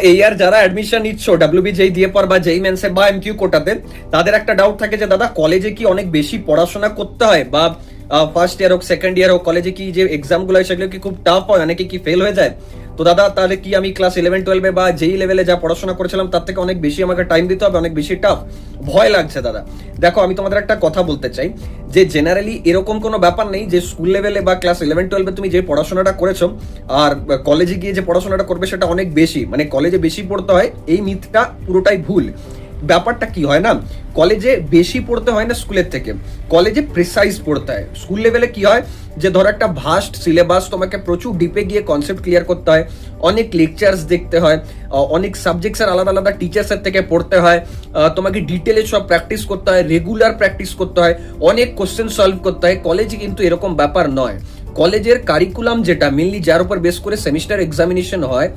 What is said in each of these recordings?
এই আর যারা অ্যাডমিশন নিচ্ছ ডাব্লিউবি জেই দিয়ে পর বা জেই মেন্সে বা এমকিউ কোটাতে তাদের একটা ডাউট থাকে যে, দাদা কলেজে কি অনেক বেশি পড়াশোনা করতে হয়? বা ফার্স্ট ইয়ার হোক সেকেন্ড ইয়ার হোক কলেজে কি যে এক্সামগুলো হয় সেগুলো কি খুব টাফ হয়? অনেকে কি ফেল হয়ে যায়? তো দাদা, তাহলে কি আমি ক্লাস ইলেভেন টুয়েলভে বা যেই লেভেলে যা পড়াশোনা করেছিলাম, তার থেকে অনেক বেশি আমাকে টাইম দিতে হবে, অনেক বেশি টাফ ভয় লাগছে দাদা। দেখো, আমি তোমাদের একটা কথা বলতে চাই। যে জেনারেলি এরকম কোনো ব্যাপার নেই যে স্কুল লেভেলে বা ক্লাস ইলেভেন টুয়েলভে তুমি যে পড়াশোনাটা করেছ, আর কলেজে গিয়ে যে পড়াশোনাটা করবে, সেটা অনেক বেশি। মানে কলেজে বেশি পড়তে হয়, এই মিথটা পুরোটাই ভুল। ব্যাপারটা কি হয় না, কলেজে বেশি পড়তে হয় না স্কুলের থেকে। কলেজে প্রিসাইজ পড়তে হয়। স্কুল লেভেলে কি হয় যে ধরো একটা ভাস্ট সিলেবাস তোমাকে প্রচুর ডিপে গিয়ে কনসেপ্ট ক্লিয়ার করতে হয়, অনেক লেকচার্স দেখতে হয় অনেক সাবজেক্টসের আলাদা আলাদা টিচার্সের থেকে পড়তে হয় তোমাকে ডিটেলে সব প্র্যাকটিস করতে হয় রেগুলার প্র্যাকটিস করতে হয়, অনেক কোশ্চেন সলভ করতে হয়। কলেজে কিন্তু এরকম ব্যাপার নয়। কলেজের কারিকুলাম যেটা মেনলি যার উপর বেস করে সেমিস্টার এক্সামিনেশন হয়,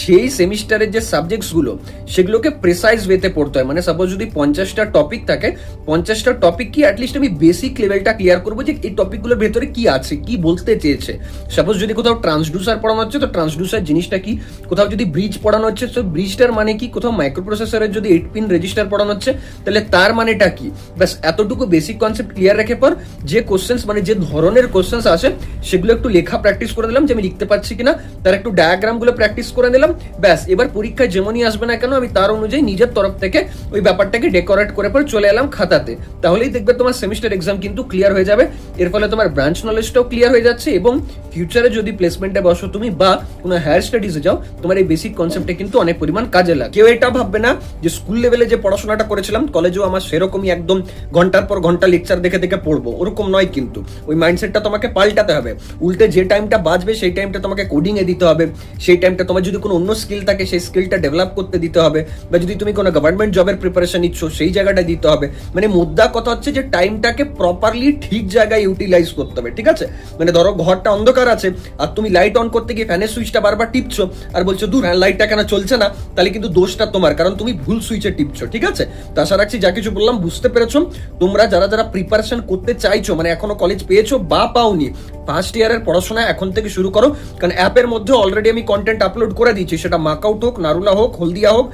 সেই সেমিস্টারের যে সাবজেক্টসগুলো সেগুলোকে প্রেসাইজ ওয়েতে পড়তে হয়। মানে সাপোজ যদি পঞ্চাশটা টপিক থাকে, পঞ্চাশটা টপিক কি অ্যাটলিস্ট আমি বেসিক লেভেলটা ক্লিয়ার করব যে এই টপিকগুলোর ভেতরে কি আছে, কি বলতে চেয়েছে। সাপোজ যদি কোথাও ট্রান্সডুসার পড়ানো হচ্ছে, তো ট্রান্সডুসার জিনিসটা কি? কোথাও যদি ব্রিজ পড়ানো হচ্ছে, তো ব্রিজটার মানে কি? কোথাও মাইক্রো প্রসেসরের যদি এইট পিন রেজিস্টার পড়ানো হচ্ছে, তাহলে তার মানেটা কি? ব্যাস, এতটুকু বেসিক কনসেপ্ট ক্লিয়ার রেখে পর, যে কোশ্চেন্স মানে যে ধরনের কোশ্চেন্স আসে সেগুলো একটু লেখা প্র্যাকটিস করে দিলাম যে আমি লিখতে পারছি কিনা, তার একটু ডায়াগ্রামগুলো প্র্যাকটিস করে নিলাম, ব্যাস, এবার পরীক্ষায় যেমনই আসবে না কেন, আমি তার অনুযায়ী নিজের তরফ থেকে ওই ব্যাপারটাকে ডেকোরেট করে পর চলে এলাম খাতাতে। তাহলেই দেখবে তোমার সেমিস্টার এক্সাম কিন্তু ক্লিয়ার হয়ে যাবে। এর ফলে তোমার ব্রাঞ্চ নলেজটাও ক্লিয়ার হয়ে যাচ্ছে এবং ফিউচারে যদি প্লেসমেন্টে বসো তুমি বা কোনো হায়ার স্টাডিজে যাও, তোমার এই বেসিক কনসেপ্টে কিন্তু অনেক পরিমাণ কাজে লাগে। কেউ এটা ভাববে না যে স্কুল লেভেলে যে পড়াশোনাটা করেছিলাম কলেজেও আমার সেরকমই একদম ঘণ্টার পর ঘণ্টা লেকচার দেখে দেখে পড়ব, ওরকম নয় কিন্তু। ওই মাইন্ডসেটটা তোমাকে পাল্টাতে হবে। উল্টে যে টাইমটা বাঁচবে, সেই টাইমটা তোমাকে কোডিং এ দিতে হবে। সেই টাইমটা তোমার যদি কোনো অন্য স্কিল থাকে, সেই স্কিলটা ডেভেলপ করতে দিতে হবে। বা যদি তুমি কোনো গভর্নমেন্ট জবের প্রিপারেশন নিচ্ছ, সেই জায়গাটা দিতে হবে। মানে মুদ্রা কথা হচ্ছে যে টাইমটাকে প্রপারলি ঠিক জায়গায় ইউটিলাইজ করতে হবে, ঠিক আছে? মানে ধরো ঘরটা অন্ধকার আছে, আর তুমি লাইট অন করতে গিয়ে ফ্যানের সুইচটা বারবার টিপছো, আর বলছো, দূর হ্যাঁ লাইটটা কেন চলছে না? তাহলে কিন্তু দোষটা তোমার, কারণ তুমি ভুল সুইচে টিপছো, ঠিক আছে? তো আশা রাখছি যা কিছু বললাম বুঝতে পেরেছ। তোমরা যারা যারা প্রিপারেশন করতে চাইছো মানে এখনও কলেজ পেয়েছ বা পাওনি ফার্স্ট ইয়ারের পড়াশোনা এখন থেকে শুরু করো। কারণ অ্যাপের মধ্যে অলরেডি আমি কন্টেন্ট আপলোড করে দিচ্ছি সেটা মাকআউট হোক নারুলা হোক, হলদিয়া হোক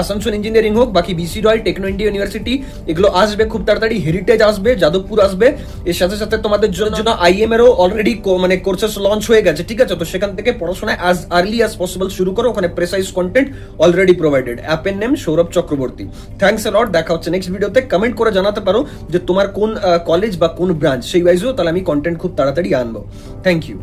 আসানসোল ইঞ্জিনিয়ারিং হোক বাকি B C Roy Techno India university এগুলো আসবে খুব তাড়াতাড়ি হেরিটেজ আসবে যাদবপুর আসবে। এর সাথে সাথে তোমাদের জন্য আইএম এরও অলরেডি মানে কোর্সেস লঞ্চ হয়ে গেছে ঠিক আছে? তো সেখান থেকে পড়াশোনায় অ্যাজ আর্লি অ্যাজ পসিবল শুরু করো ওখানে প্রেসাইজ কন্টেন্ট অলরেডি প্রোভাইডেড অ্যাপের name Sourav Chakraborty. Thanks a lot দেখা হচ্ছে নেক্সট ভিডিওতে কমেন্ট করে জানাতে পারো যে তোমার কোন কলেজ বা কোন ব্রাঞ্চ সেই ওয়াইজও তাহলে আমি কন্টেন্ট খুব তাড়াতাড়ি আনব। Thank you